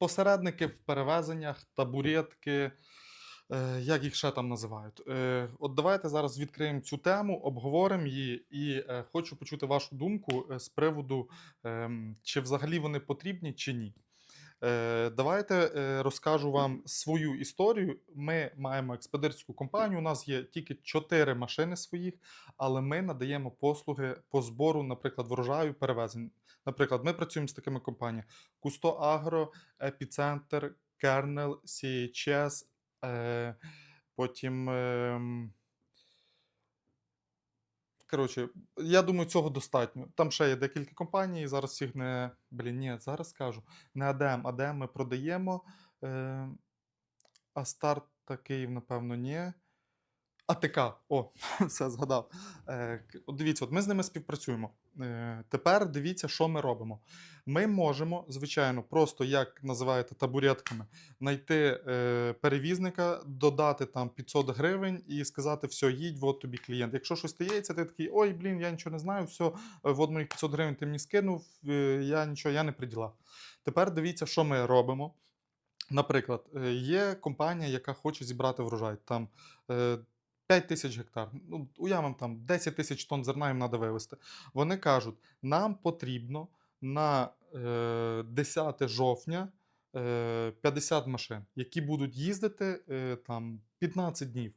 посередники в перевезеннях, табуретки, е, як їх ще там називають. Е, От давайте зараз відкриємо цю тему, обговоримо її, і е, хочу почути вашу думку з приводу, ем, чи взагалі вони потрібні, чи ні. Е, Давайте е, розкажу вам свою історію. Ми маємо експедиторську компанію. У нас є тільки 4 машини своїх, але ми надаємо послуги по збору, наприклад, врожаю перевезень. Наприклад, ми працюємо з такими компаніями: Кусто Агро, Епіцентр, Кернел, CHS, е, потім. Коротше, я думаю, цього достатньо. Там ще є декілька компаній, зараз їх не. Блін, ні, зараз кажу. Не АДМ. АДМ ми продаємо. Е, а старт та Київ, напевно, ні. АТК, о, все згадав. Е, дивіться, от ми з ними співпрацюємо. Е, тепер дивіться, що ми робимо. Ми можемо, звичайно, просто як називаєте табуретками, знайти е, перевізника, додати там 500 гривень і сказати, все, їдь, от тобі клієнт. Якщо щось стається, ти такий, ой, блін, я нічого не знаю, все, от моїх 500 гривень ти мені скинув, е, я нічого, я не приділа. Тепер дивіться, що ми робимо. Наприклад, е, є компанія, яка хоче зібрати врожай. Там е, 5 тисяч гектар. Ну, уявимо, там 10 тисяч тонн зерна їм треба вивезти. Вони кажуть, нам потрібно на е, 10 жовтня е, 50 машин, які будуть їздити е, там 15 днів.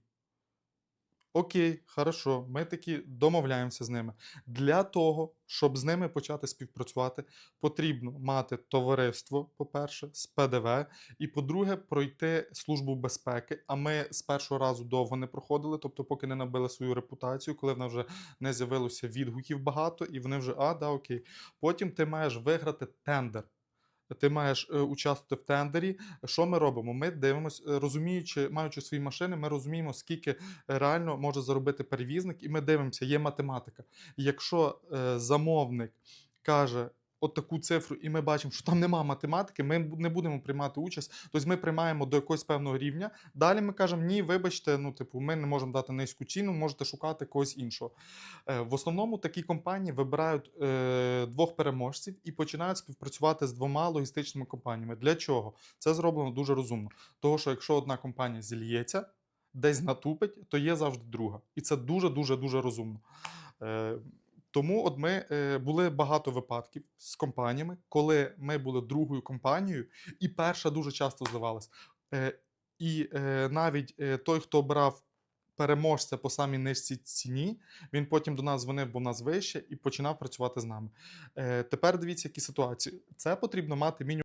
Окей, хорошо, ми таки домовляємося з ними. Для того, щоб з ними почати співпрацювати, потрібно мати товариство, по-перше, з ПДВ, і по-друге, пройти службу безпеки. А ми з першого разу довго не проходили, тобто, поки не набили свою репутацію, коли в нас вже не з'явилося відгуків багато, і вони вже, а, да, окей. Потім ти маєш виграти тендер. Ти маєш е, участвувати в тендері. Що ми робимо? Ми дивимося, е, розуміючи, маючи свої машини, ми розуміємо, скільки реально може заробити перевізник, і ми дивимося, є математика. Якщо е, замовник каже от таку цифру, і ми бачимо, що там нема математики, ми не будемо приймати участь. Тобто ми приймаємо до якогось певного рівня. Далі ми кажемо, ні, вибачте, ну типу, ми не можемо дати низьку ціну, можете шукати когось іншого. Е, В основному такі компанії вибирають е, двох переможців і починають співпрацювати з двома логістичними компаніями. Для чого? Це зроблено дуже розумно. Тому що якщо одна компанія зільється, десь натупить, то є завжди друга. І це дуже дуже дуже розумно. Е, тому от ми е, були багато випадків з компаніями, коли ми були другою компанією, і перша дуже часто зливалась. Е, і е, навіть е, той, хто обрав переможця по самій нижці ціні, він потім до нас дзвонив, бо в нас вище, і починав працювати з нами. Е, тепер дивіться, які ситуації. Це потрібно мати мінімум.